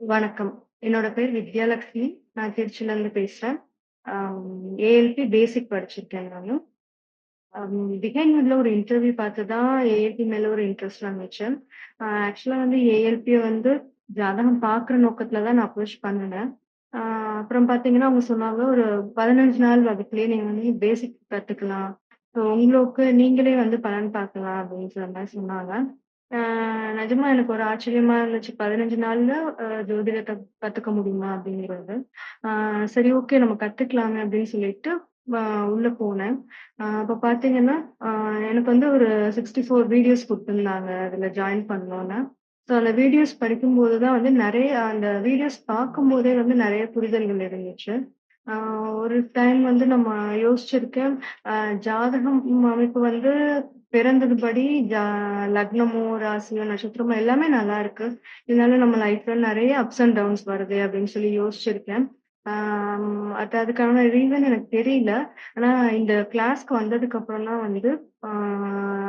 வணக்கம். என்னோட பேர் வித்யாலட்சுமி நான் திருச்சிலருந்து பேசுறேன். ஏஎல்பி பேசிக் படிச்சிருக்கேன் நானும் பிஹைண்ட் பிஹைண்ட்வுட்ல ஒரு இன்டர்வியூ பார்த்து தான் ஏஎல்பி மேல ஒரு இன்ட்ரெஸ்ட் வந்துச்சு. ஆக்சுவலா வந்து ஏஎல்பியை வந்து ஜாதகம் பார்க்குற நோக்கத்துல தான் நான் அப்ரோச் பண்ணினேன் அப்புறம் பார்த்தீங்கன்னா, அவங்க சொன்னாங்க, "ஒரு 15 நாள் வகுப்பிலேயே நீங்க வந்து பேசிக் கத்துக்கலாம். ஸோ உங்களுக்கு நீங்களே வந்து பலன் பார்க்கலாம்." அப்படின்னு மாரி சொன்னாங்க. அ நிஜமா எனக்கு ஒரு ஆச்சரியமா இருந்துச்சு. 15 நாள்ல அ ஜோதிடத்த கத்துக்க முடியுமா? அப்படிங்கிறது. சரி ஓகே நம்ம கத்துக்கலாமே அப்படின்னு சொல்லிட்டு அ உள்ள போனேன். அ அப்ப பார்த்தீங்கன்னா, அ எனக்கு வந்து ஒரு 64 வீடியோஸ் குடுத்துருந்தாங்க. அதுல ஜாயின் பண்ணோன்ன. ஸோ அந்த வீடியோஸ் படிக்கும்போது தான் வந்து நெறைய அந்த வீடியோஸ் பார்க்கும்போதே வந்து நெறைய புரிதல்கள் இருந்துச்சு. ஒரு டைம் வந்து நம்ம யோசிச்சிருக்கேன். அ ஜாதகம் அமைப்பு வந்து பிறந்ததுபடி ஜா லக்னமோ, ராசியோ, நட்சத்திரமோ எல்லாமே நல்லா இருக்கு. இருந்தாலும் நம்ம லைஃப்ல நெறைய அப்ஸ் அண்ட் டவுன்ஸ் வருது அப்படின்னு சொல்லி யோசிச்சிருக்கேன். ஆம் அது அதுக்கான ரீசன் எனக்கு தெரியல. ஆனா இந்த கிளாஸ்க்கு வந்ததுக்கு அப்புறம் தான் வந்து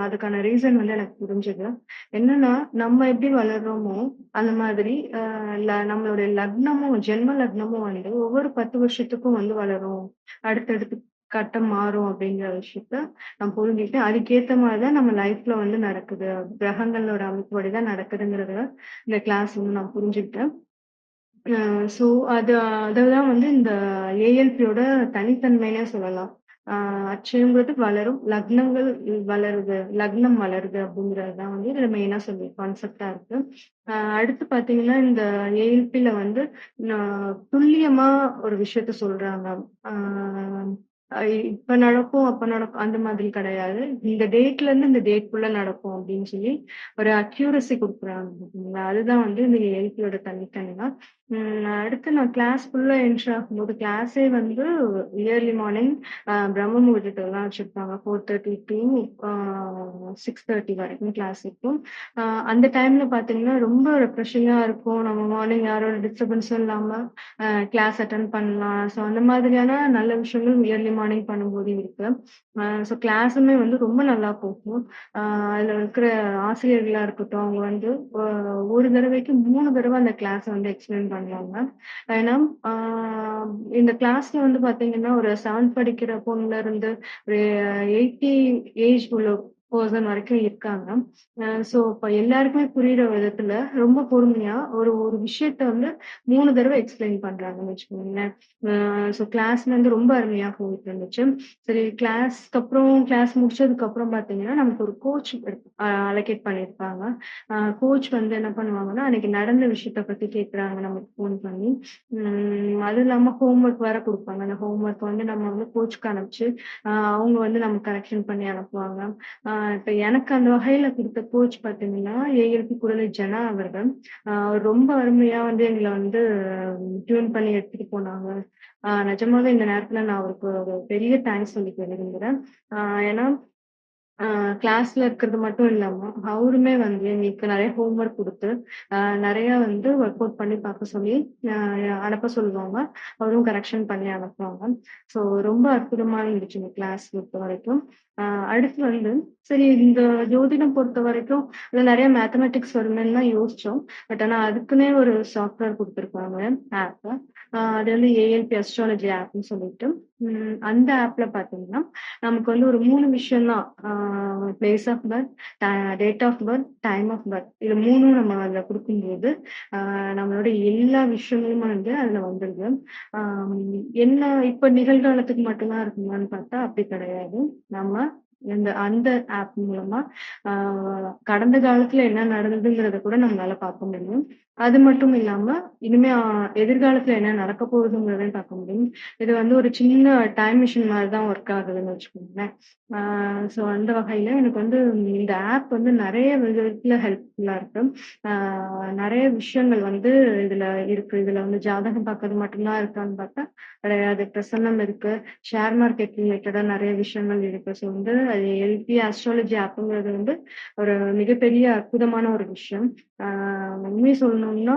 அதுக்கான ரீசன் வந்து எனக்கு புரிஞ்சது. என்னன்னா, நம்ம எப்படி வளர்றோமோ, அந்த மாதிரி நம்மளுடைய லக்னமும், ஜென்ம லக்னமும் வந்து ஒவ்வொரு 10 வருஷத்துக்கும் வந்து வளரும். அடுத்தடுத்து கட்டம் மாறும் அப்படிங்கிற விஷயத்த நான் புரிஞ்சுக்கிட்டேன். அதுக்கேற்ற மாதிரிதான் தான் நம்ம லைஃப்ல வந்து நடக்குது. கிரகங்களோட அமைப்புப்படி தான் நடக்குதுங்கிறத இந்த கிளாஸ் வந்து நான் புரிஞ்சுக்கிட்டேன். ஸோ அது அதுதான் வந்து இந்த ஏஎல்பியோட தனித்தன்மைன்னே சொல்லலாம். அச்சுங்கிறது வளரும். லக்னங்கள் வளருது. லக்னம் வளருது அப்படிங்கிறது தான் வந்து இதில் மெயினாக சொல்லி கான்செப்டாக இருக்கு. அடுத்து பார்த்தீங்கன்னா, இந்த ஏஎல்பியில் வந்து துல்லியமாக துல்லியமா ஒரு விஷயத்த சொல்றாங்க. இப்ப நடக்கும், அப்ப நடக்கும் அந்த மாதிரி கிடையாது. இந்த டேட்லருந்து இந்த டேட்குள்ள நடக்கும் அப்படின்னு சொல்லி ஒரு அக்யூரசி கொடுக்குறாங்க அதுதான் வந்து இந்த எல்பியோட தனித்தனிதான் அடுத்து நான் கிளாஸ் ஃபுல்லா என்டர் ஆகும்போது கிளாஸே வந்து இயர்லி மார்னிங் பிரம்ம முகூர்த்தத்துல எல்லாம் வச்சிருப்பாங்க. 4:30 டூ சிக்ஸ் தேர்ட்டி வரைக்கும் கிளாஸ் இருக்கும். அந்த டைம்ல பார்த்தீங்கன்னா, ரொம்ப ரெஃப்ரெஷிங்கா இருக்கும். நம்ம மார்னிங் யாரோட டிஸ்டர்பன்ஸும் இல்லாம கிளாஸ் அட்டன் பண்ணலாம். ஸோ அந்த மாதிரியான நல்ல விஷயங்கள் இயர்லி மார்னிங் பண்ணும்போது இருக்கு. ஸோ கிளாஸுமே வந்து ரொம்ப நல்லா போகும். அதுல இருக்கிற ஆசிரியர்களா இருக்கட்டும், அவங்க வந்து ஒரு தடவைக்கு மூணு தடவை அந்த கிளாஸை வந்து எக்ஸ்பிளைன் பண்ணுவாங்க. ஏன்னா, இந்த கிளாஸ்ல வந்து பார்த்தீங்கன்னா, ஒரு செவன்த் படிக்கிற பொண்ணுலருந்து ஒரு 80 ஏஜ் உள்ள பெர்சன் வரைக்கும் இருக்காங்க. ஸோ இப்போ எல்லாருக்குமே புரியுற விதத்துல ரொம்ப பொறுமையா ஒரு ஒரு விஷயத்த வந்து மூணு தடவை எக்ஸ்பிளைன் பண்றாங்கன்னு வச்சுக்கோங்களேன். ஸோ கிளாஸ்ல இருந்து ரொம்ப அருமையா போயிட்டு இருந்துச்சு. சரி கிளாஸ்க்கு அப்புறம் கிளாஸ் முடிச்சதுக்கு அப்புறம் பார்த்தீங்கன்னா, நமக்கு ஒரு கோச் அலோகேட் பண்ணியிருப்பாங்க. கோச் வந்து என்ன பண்ணுவாங்கன்னா, அன்னைக்கு நடந்த விஷயத்த பத்தி கேட்குறாங்க நமக்கு ஃபோன் பண்ணி. அது அதுவும் இல்லாம ஹோம் ஒர்க் வேற கொடுப்பாங்க அந்த ஹோம் ஒர்க் வந்து நம்ம வந்து கோச்சுக்கு அனுப்பிச்சு, அவங்க வந்து நமக்கு கரெக்ஷன் பண்ணி அனுப்புவாங்க. இப்ப எனக்கு அந்த வகையில கொடுத்த கோச் பாத்தீங்கன்னா ஏஎல்பி குடலை ஜனா அவர்கள். ரொம்ப அருமையா வந்து எங்களை வந்து டியூன் பண்ணி எடுத்துட்டு போனாங்க. நிஜமாவே இந்த நேரத்துல நான் அவருக்கு ஒரு பெரிய தேங்க்ஸ் சொல்லிக்க விரும்புகிறேன் ஏன்னா, கிளாஸ்ல இருக்கிறது மட்டும் இல்லாம, அவருமே வந்து எங்களுக்கு நிறைய ஹோம் ஒர்க் நிறைய வந்து ஒர்க் அவுட் பண்ணி பார்க்க சொல்லி அனுப்ப சொல்லுவாங்க. அவரும் கரெக்ஷன் பண்ணி அனுப்புவாங்க. ஸோ ரொம்ப அற்புதமா இருந்துச்சு இந்த கிளாஸ் பொறுத்த வரைக்கும் அடுத்து வந்து சரி இந்த ஜோதிடம் பொறுத்த வரைக்கும் இதுல நிறைய மேத்தமெட்டிக்ஸ் வருமேன்னு தான் யோசிச்சோம். பட் ஆனால் அதுக்குன்னே ஒரு சாஃப்ட்வேர் கொடுத்துருக்காங்க ஆப். அது வந்து ஏஎல்பி அஸ்ட்ராலஜி ஆப்னு சொல்லிட்டு. அந்த ஆப்ல பாத்தீங்கன்னா நமக்கு வந்து ஒரு மூணு விஷயம் தான். Place of birth, date of birth, time of birth. இது மூணும் நம்ம அதுல கொடுக்கும்போது நம்மளோட எல்லா விஷயங்களும் வந்து அதுல வந்துருது. என்ன இப்ப நிகழ்காலத்துக்கு மட்டும்தான் இருக்குமான்னு பார்த்தா அப்படி கிடையாது. நம்ம இந்த அந்த ஆப் மூலமா கடந்த காலத்துல என்ன நடந்ததுங்கிறத கூட நம்மளால பார்க்க முடியும். அது மட்டும் இல்லாம, இனிமே எதிர்காலத்துல என்ன நடக்க போகுதுங்கிறதையும் பார்க்க முடியும். இது வந்து ஒரு சின்ன டைம் மிஷின் மாதிரி தான் ஒர்க் ஆகுதுன்னு வச்சுக்கோங்களேன். ஸோ அந்த வகையில எனக்கு வந்து இந்த ஆப் வந்து நிறைய விதத்துல ஹெல்ப்ஃபுல்லா இருக்கு. நிறைய விஷயங்கள் வந்து இதுல இருக்கு. இதுல வந்து ஜாதகம் பார்க்கறது மட்டும் தான் இருக்கான்னு பார்த்தா கிடையாது. பிரசன்னம் இருக்கு. ஷேர் மார்க்கெட் ரிலேட்டடா நிறைய விஷயங்கள் இருக்கு. ஸோ வந்து அது எல்பி அஸ்ட்ராலஜி ஆப்புங்கிறது வந்து ஒரு மிகப்பெரிய அற்புதமான ஒரு விஷயம். அ சொல்லணும் சொல்லணும்னா,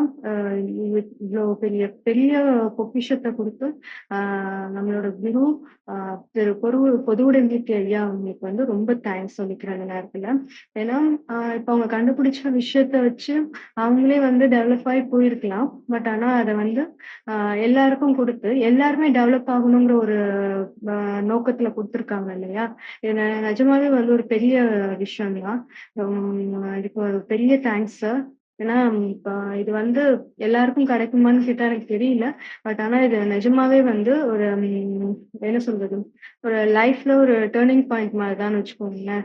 இவ்வளோ பெரிய பெரிய பொக்கிஷத்தை கொடுத்து நம்மளோட குரு திரு பொரு பொதுவுடைமைக்கு ஐயா அவங்களுக்கு வந்து ரொம்ப தேங்க்ஸ் சொல்லிக்கிறேன் அந்த நேரத்துல. ஏன்னா, இப்போ இப்ப அவங்க கண்டுபிடிச்ச விஷயத்த வச்சு அவங்களே வந்து டெவலப் ஆயி போயிருக்கலாம். பட் ஆனா அதை வந்து எல்லாருக்கும் கொடுத்து எல்லாருமே டெவலப் ஆகணுங்கிற ஒரு நோக்கத்துல கொடுத்துருக்காங்க இல்லையா? நிஜமாவே வந்து ஒரு பெரிய விஷயம் தான். இதுக்கு ஒரு பெரிய தேங்க்ஸ் சார். ஏன்னா, இப்ப இது வந்து எல்லாருக்கும் கிடைக்குமான்னு கேட்டா எனக்கு தெரியல. பட் ஆனா இது நிஜமாவே வந்து ஒரு என்ன சொல்றது? ஒரு லைஃப்ல ஒரு டேர்னிங் பாயிண்ட் மாரி வச்சுக்கோங்களேன்.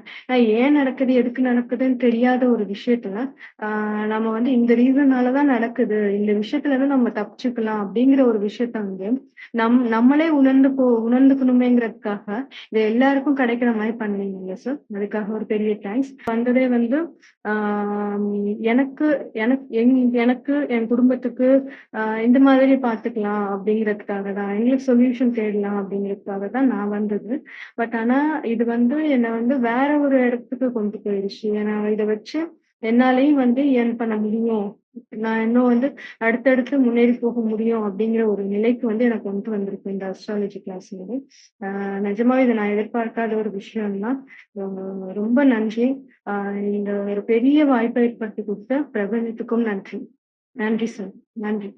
ஏன் நடக்குது, எதுக்கு நடக்குதுன்னு தெரியாத ஒரு விஷயத்துல, நம்ம வந்து இந்த ரீசனாலதான் நடக்குது. இந்த விஷயத்துல இருந்து நம்ம தப்பிச்சுக்கலாம் அப்படிங்கிற ஒரு விஷயத்த வந்து, நம் நம்மளே உணர்ந்து போ உணர்ந்துக்கணுமேங்கிறதுக்காக, இது எல்லாருக்கும் கிடைக்கிற மாதிரி பண்ணீங்க சார். அதுக்காக ஒரு பெரிய தேங்க்ஸ். வந்ததே வந்து எனக்கு எனக்கு எங் எனக்கு, என் குடும்பத்துக்கு இந்த மாதிரி பார்த்துக்கலாம் அப்படிங்கிறதுக்காக தான். எங்களுக்கு சொல்யூஷன் தேடலாம் அப்படிங்கிறதுக்காக தான் நான் வந்தது. பட் ஆனா இது வந்து என்னை வந்து வேற ஒரு இடத்துக்கு கொண்டு போயிடுச்சு ஏன்னா இதை வச்சு என்னாலையும் வந்து ஏர்ன் பண்ண முடியும். நான் இன்னும் வந்து அடுத்தடுத்து முன்னேறி போக முடியும் அப்படிங்கிற ஒரு நிலைக்கு வந்து எனக்கு கொண்டு வந்திருக்கு இந்த அஸ்ட்ராலஜி கிளாஸ் வந்து. அ நிஜமாவே நான் எதிர்பார்க்காத ஒரு விஷயம் தான். ரொம்ப நன்றி. இந்த ஒரு பெரிய வாய்ப்பை ஏற்படுத்தி கொடுத்த பிரபஞ்சத்துக்கும் நன்றி. நன்றி சார். நன்றி.